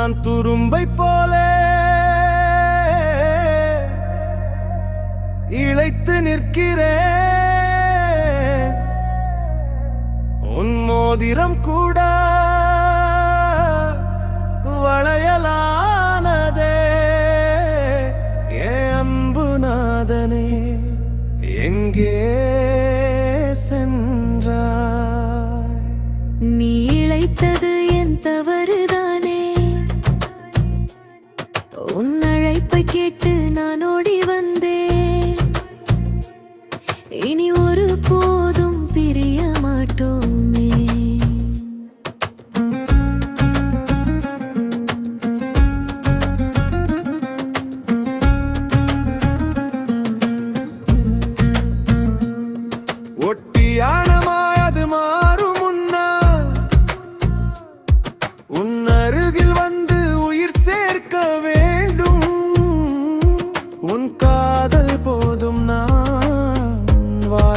நான் துரும்பை போல இழைத்து நிற்கிறேன். உன் மோதிரம் கூட வளையலானதே. ஏ அன்புநாதனே எங்கே சென்றாய்? நீ இழைத்தது என் தவறுதான். உன் அழைப்பை கேட்டு நான் ஓடி வந்தேன். இனி ஒரு போதும் பிரிய மாட்டோமே. ஒட்டு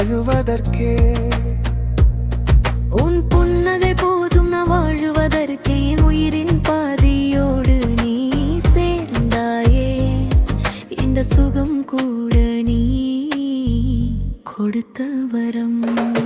வாழுவதற்கே. உன் புன்னகை போதும் நான் வாழுவதற்கே. என் உயிரின் பாதியோடு நீ சேர்ந்தாயே. இந்த சுகம் கூட நீ கொடுத்த வரம்.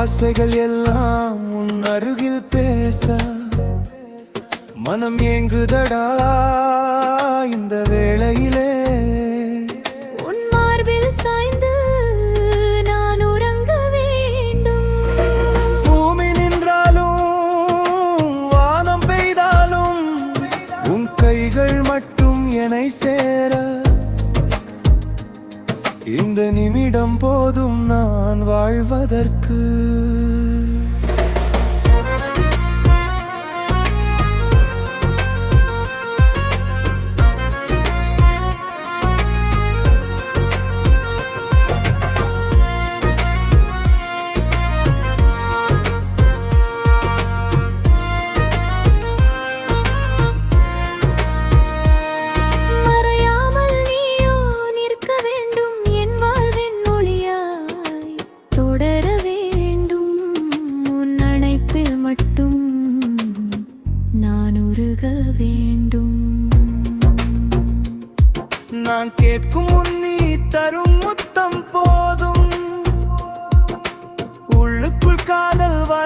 ஆசைகள் எல்லாம் உன் அருகில் பேச மனம் ஏங்குதடா இந்த வேளையிலே. இந்த நிமிடம் போதும் நான் வாழ்வதற்கு. மட்டும் நான் உருக வேண்டும். நான் கேட்கும் முன் நீ தரும் முத்தம் போதும். உள்ளுக்குள் காதல் வா